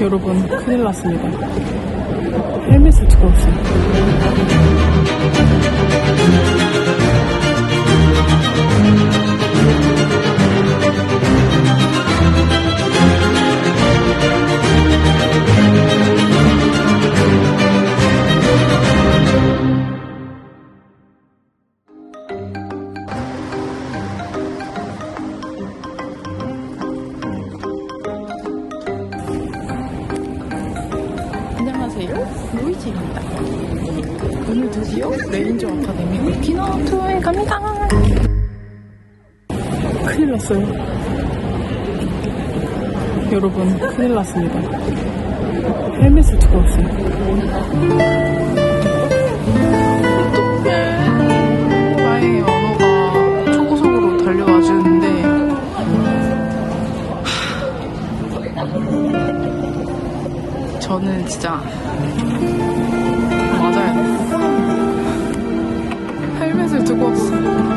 여러분 큰일 났습니다. 헬멧을 두고 왔어요. 오늘 드디어 레인저 아카데미 오키나와 투어에 갑니다. 큰일 났어요. 여러분, 큰일 났습니다. 헬멧을 두고 왔어요. 어떡해. 다행히 언어가 초고속으로 달려와 주는데 저는 진짜 헬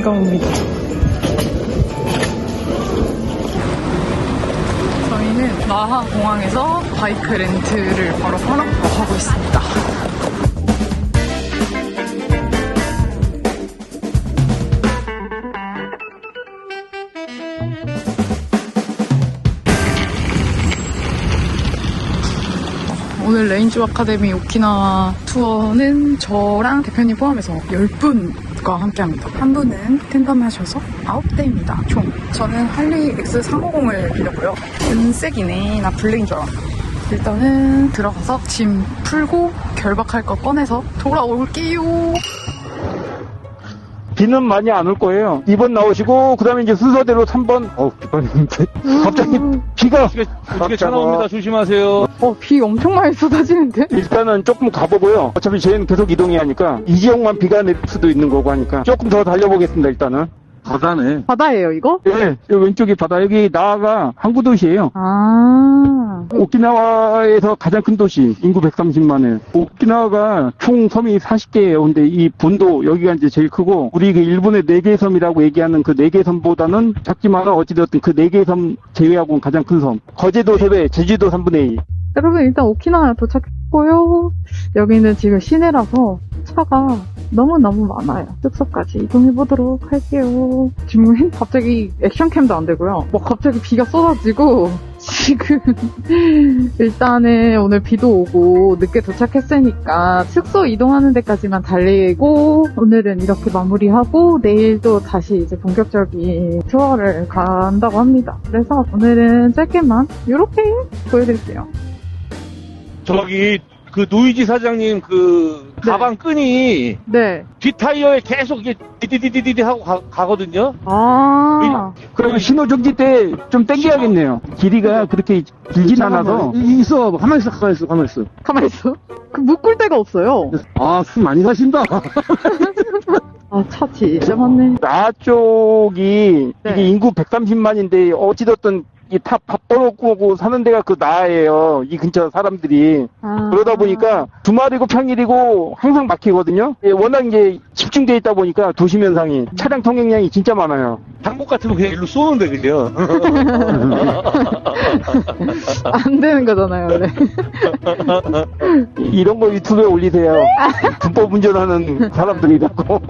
비가 옵니다. 저희는 나하 공항에서 바이크 렌트를 바로 하러 가고 있습니다. 오늘 레인주 아카데미 오키나와 투어는 저랑 대표님 포함해서 10분 과 함께 합니다. 한 분은 텐덤 하셔서 9대입니다, 총. 저는 할리 X350을 빌렸고요. 은색이네. 나 블랙인 줄 알았어. 일단은 들어가서 짐 풀고 결박할 거 꺼내서 돌아올게요. 비는 많이 안 올 거예요. 2번 나오시고, 그 다음에 이제 순서대로 3번, 어우, 비반인데. 갑자기 비가. 어떻게 차 나옵니다. 조심하세요. 어, 비 엄청 많이 쏟아지는데? 일단은 조금 가보고요. 어차피 저희는 계속 이동해야 하니까, 이 지역만 비가 내릴 수도 있는 거고 하니까, 조금 더 달려보겠습니다, 일단은. 바다네. 바다예요, 이거? 예, 여기 왼쪽이 바다, 여기 나아가 항구 도시예요. 아. 오키나와에서 가장 큰 도시, 인구 130만에. 오키나와가 총 섬이 40개예요. 근데 이 본도, 여기가 이제 제일 크고, 우리 그 일본의 4개 섬이라고 얘기하는 그 4개 섬보다는 작지만 어찌되었든 그 4개 섬 제외하고는 가장 큰 섬. 거제도 3배, 제주도 3분의 2. 여러분 일단 오키나와 도착 했고요. 여기는 지금 시내라서 차가 너무너무 많아요. 숙소까지 이동해보도록 할게요. 지금 갑자기 액션캠도 안 되고요. 뭐 갑자기 비가 쏟아지고 지금 일단은 오늘 비도 오고 늦게 도착했으니까 숙소 이동하는 데까지만 달리고 오늘은 이렇게 마무리하고 내일도 다시 이제 본격적인 투어를 간다고 합니다. 그래서 오늘은 짧게만 이렇게 보여드릴게요. 저기 그 노이지 사장님 그 네. 가방 끈이 네. 뒷 타이어에 계속 이게 디디디디디 하고 가, 거든요 아, 그러면 신호 정지 때 좀 땡겨야겠네요. 길이가 그렇게 길진 않아서. 이- 있어 가만히 있어 가만히 있어 가만히 있어 가만히 있어. 그 묶을 데가 없어요. 아 술 많이 사신다 아, 차 진짜 많네. 나 쪽이 네. 이게 인구 130만인데 어찌됐든 이다 밥벌어먹고 사는 데가 그 나예요. 이 근처 사람들이. 아. 그러다 보니까 주말이고 평일이고 항상 막히거든요. 예, 워낙 이제 집중돼 있다 보니까 도심 현상이 차량 통행량이 진짜 많아요. 한국 같으면 그냥 일로 쏘는데, 그죠? 안 되는 거잖아요, 원래. 이- 이런 거 유튜브에 올리세요. 불법 운전하는 사람들이라고.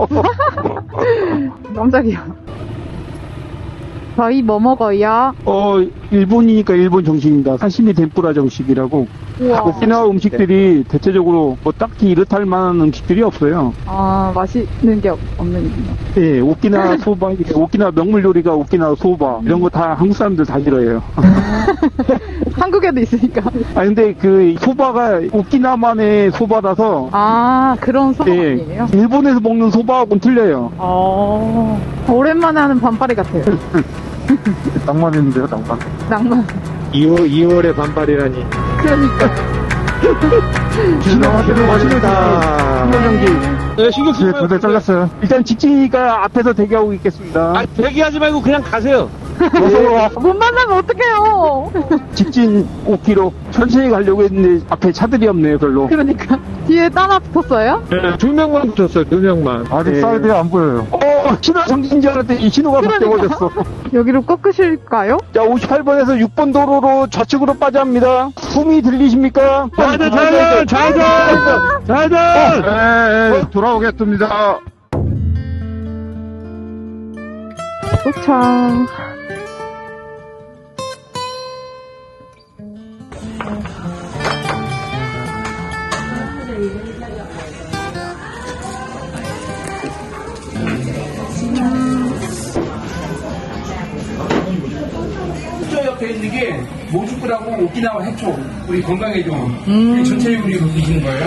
깜짝이야. 저희 뭐 먹어요? 어, 일본이니까 일본 정식입니다. 사시미 덴뿌라 정식이라고. 우와. 오키나와 음식들이 대체적으로 뭐 딱히 이렇다 할 만한 음식들이 없어요. 아, 맛있는 게 없- 없는군요. 예, 오키나와 소바, 오키나와 명물 요리가 오키나와 소바, 이런 거 다 한국 사람들 다 싫어해요. 한국에도 있으니까. 아, 근데 그 소바가 오키나만의 소바라서, 아, 그런 소가 예? 일본에서 먹는 소바하고는 틀려요. 어, 오랜만에 하는 반팔이 같아요. 낭만있는데요, 낭만. 낭만. 2월, 2월의 반발이라니. 그러니까. 지나가시는 멋있다. 신경전기. 네, 신경 네, 말고. 두대 잘랐어요. 일단 직진이가 앞에서 대기하고 있겠습니다. 아, 대기하지 말고 그냥 가세요. 어서와. 못 만나면 어떡해요! 직진 5km. 천천히 가려고 했는데 앞에 차들이 없네요, 별로. 그러니까. 뒤에 따라 붙었어요? 네, 두 명만 붙었어요, 두 명만. 아직 사이드에 안 보여요. 어, 신호 정지인 줄 알았더니 이 신호가 바뀌어버렸어. 여기로 꺾으실까요? 자, 58번에서 6번 도로로 좌측으로 빠져 합니다. 숨이 들리십니까? 좌회전, 좌회전, 좌회전! 좌회전! 네, 돌아오겠습니다. 도착. 있는 게 모주쿠라고 오키나와 해초 우리 건강에 좋은 우리 전체 요리로 드시는 거예요?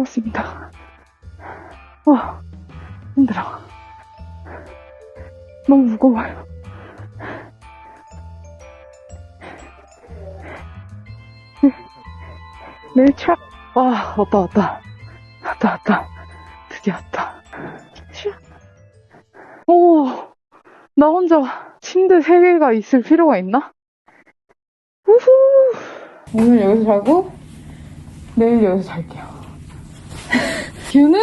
들어왔습니다. 와, 힘들어. 너무 무거워요. 밀착. 와, 왔다, 왔다. 왔다, 왔다. 드디어 왔다. 슈. 오, 나 혼자 침대 3개가 있을 필요가 있나? 우후. 오늘 여기서 자고, 내일 여기서 잘게요. 뷰는?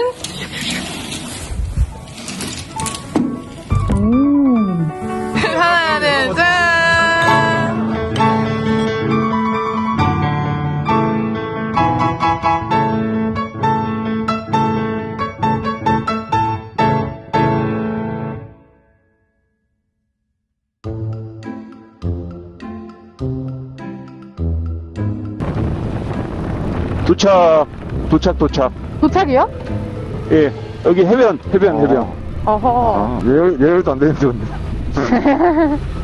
음. 하나, 둘, 셋! 도착, 도착, 도착. 도착이요? 예, 여기 해변, 해변, 해변. 어허. 아, 예열, 예열도 안 되는데, 근데.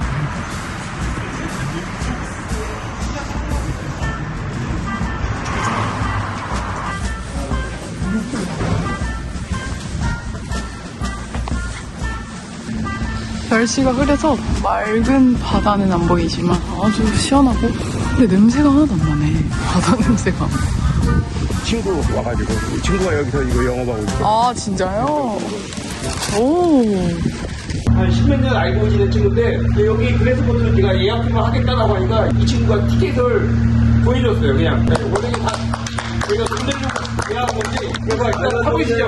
날씨가 흐려서 맑은 바다는 안 보이지만 아주 시원하고 근데 냄새가 하나도 안 나네 바다 냄새가 친구 와가지고, 친구가 여기서 이거 영업하고 있어. 아 진짜요? 오 한 십몇 년 알고 지낸 친구인데 여기 그래서 보통 제가 예약만 하겠다라고 하니까 이 친구가 티켓을 보여줬어요 그냥 원래 다 저희가 돈 건데 그래서 일단 타보시죠.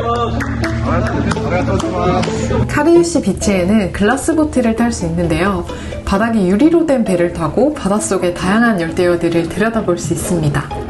카리유시 비치에는 글라스 보트를 탈 수 있는데요. 바닥이 유리로 된 배를 타고 바닷속의 다양한 열대어들을 들여다볼 수 있습니다.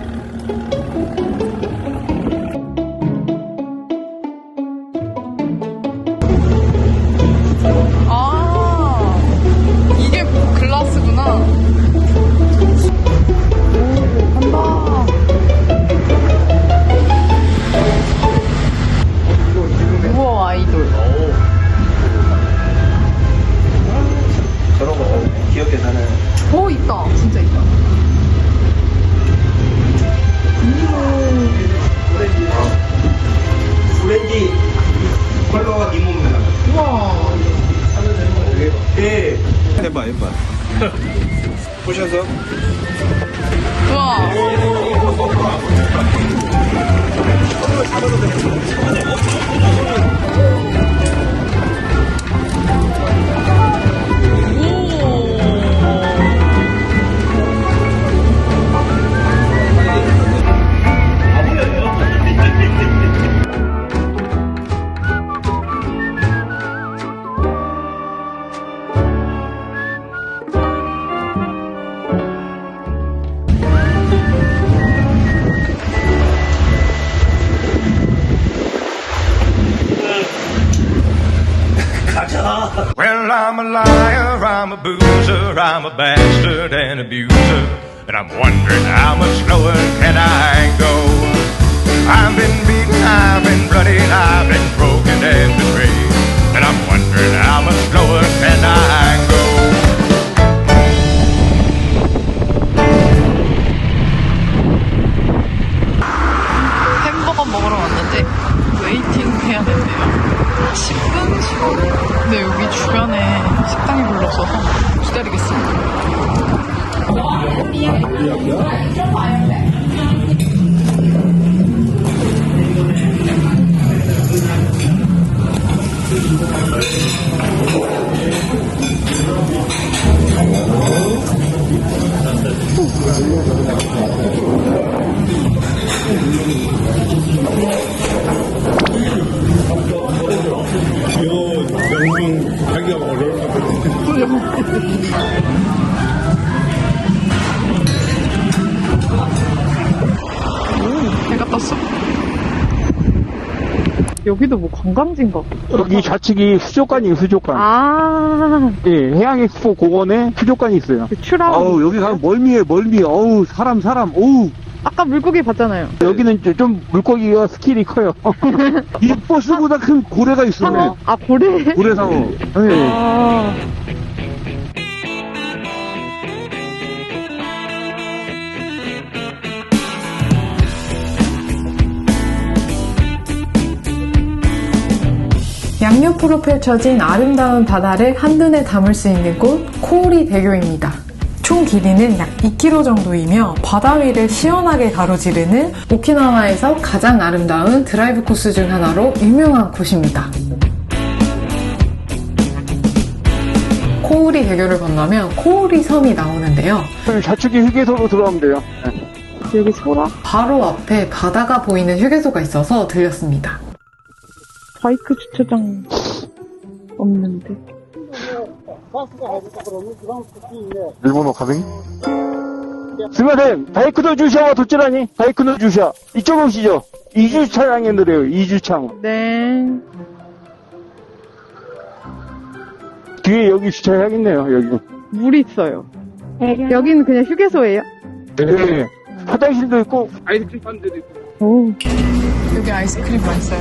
I'm a boozer, I'm a bastard and abuser. And I'm wondering how much lower can I go? 해가 떴어. 여기도 뭐 관광지인가 봐. 여기 좌측이 수족관이에요, 수족관. 아, 예, 해양엑스포 공원에 수족관이 있어요. 그 추락. 아우, 여기 가면 멀미에 멀미. 어우, 사람, 사람. 어우. 아까 물고기 봤잖아요. 여기는 좀- 좀 물고기가 스킬이 커요. 이 버스보다 큰 고래가 있어요. 상어? 아, 고래? 고래상어. 네. 아, 양옆으로 펼쳐진 아름다운 바다를 한눈에 담을 수 있는 곳 코오리 대교입니다. 총 길이는 약 2km 정도이며 바다 위를 시원하게 가로지르는 오키나와에서 가장 아름다운 드라이브 코스 중 하나로 유명한 곳입니다. 코오리 대교를 건너면 코오리 섬이 나오는데요. 좌측이 휴게소로 들어가면 돼요. 네. 여기 소라? 바로 앞에 바다가 보이는 휴게소가 있어서 들렸습니다. 바이크 주차장 없는데. 일본어 가빙? 스마생 바이크도 주셔와 도찌라니 바이크도 주셔 이쪽 오시죠 이주 차량에 내려요 이주창 네. 뒤에 여기 주차해야겠네요 여기 물 있어요. 여기는 그냥 휴게소예요? 네 화장실도 있고 아이스크림 파는 데도 있고. 오. 여기 아이스크림 맛있어요?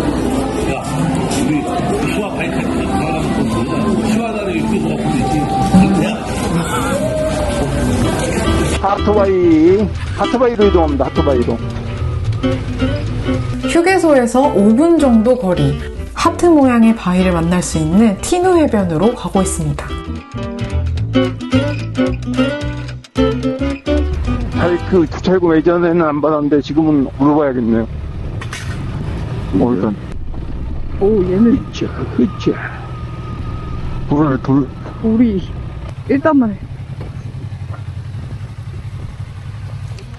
하토바이 하토바이로 이동합니다 하토바이로 휴게소에서 5분 정도 거리. 하트 모양의 바위를 만날 수 있는 티누 해변으로 가고 있습니다. 바이크 주차금 예전에는 안 받았는데 지금은 물어봐야겠네요. 뭐 일단 오, 얘는 흐자 흐자 돌을 돌 우리 일단만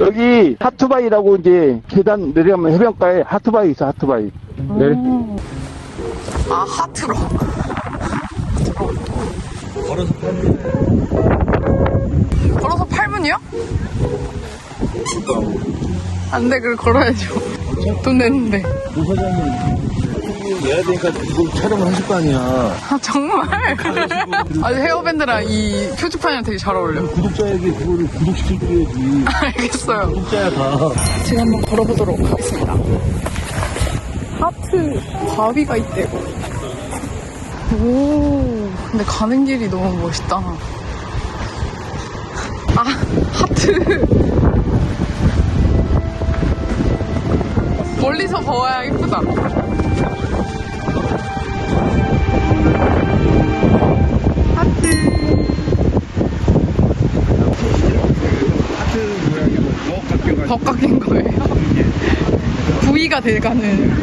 여기 하트바이라고 이제 계단 내려가면 해변가에 하트바이 있어 하트바이. 네. 어, 아, 하트로. 걸어서 8분이요? 안 돼, 그걸 걸어야죠. 돈 내는데. 내야 되니까 이거 촬영을 하실 거 아니야. 아, 정말? 아니, 헤어밴드랑 이 표지판이랑 되게 잘 어울려. 구독자에게 그거를 구독시켜줘야지. 알겠어요. 구독자야 다. 지금 한번 걸어보도록 하겠습니다. 하트 바위가 있대요. 오, 근데 가는 길이 너무 멋있다. 아, 하트. 멀리서 보아야 예쁘다. 더 깎인 거예요. 부위가 돼가는.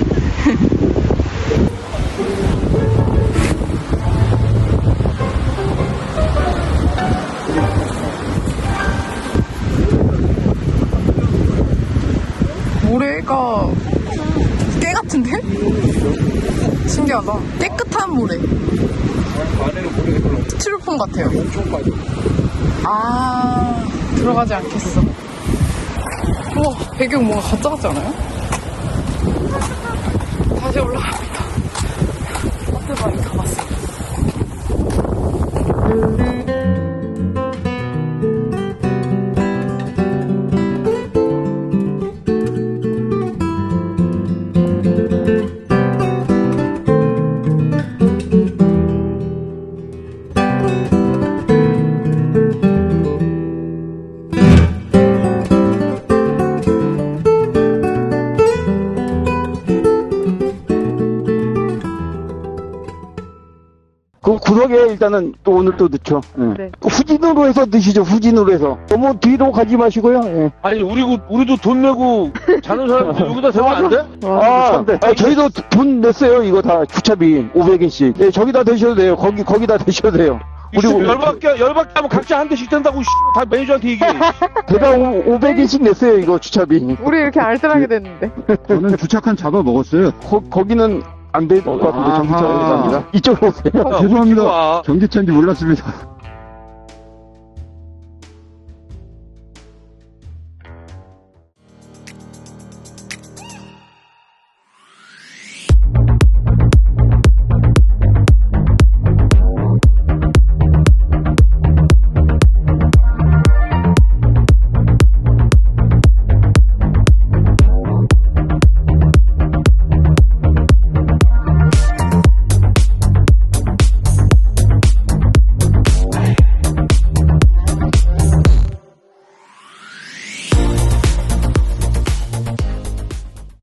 모래가 깨 같은데? 신기하다. 깨끗한 모래. 스티로폼 같아요. 아, 들어가지 않겠어. 우와, 배경 뭔가 가짜 같지 않아요? 다시 올라갑 일단은 또 오늘 또 넣죠. 예. 네. 그 후진으로 해서 드시죠. 후진으로 해서 너무 뒤로 가지 마시고요. 예. 아니 우리 우리도 돈 내고 자는 사람들 여기다 대면 안 돼? 아, 아, 저희도 돈 냈어요. 이거 다 주차비 500엔씩. 예, 저기다 드셔도 돼요. 거기 거기다 드셔도 돼요. 그리고 그리고 열받게 열받게 하면 각자 한 대씩 된다고 씨, 다 매니저한테 얘기해. 대당 500엔씩 냈어요. 이거 주차비. 우리 이렇게 알뜰하게 됐는데. 저는 주차칸 잡아 먹었어요. 거, 거기는 안 될 것 같은데 아하. 정차입니다. 이쪽으로 오세요. 죄송합니다. 와. 전기차인지 몰랐습니다.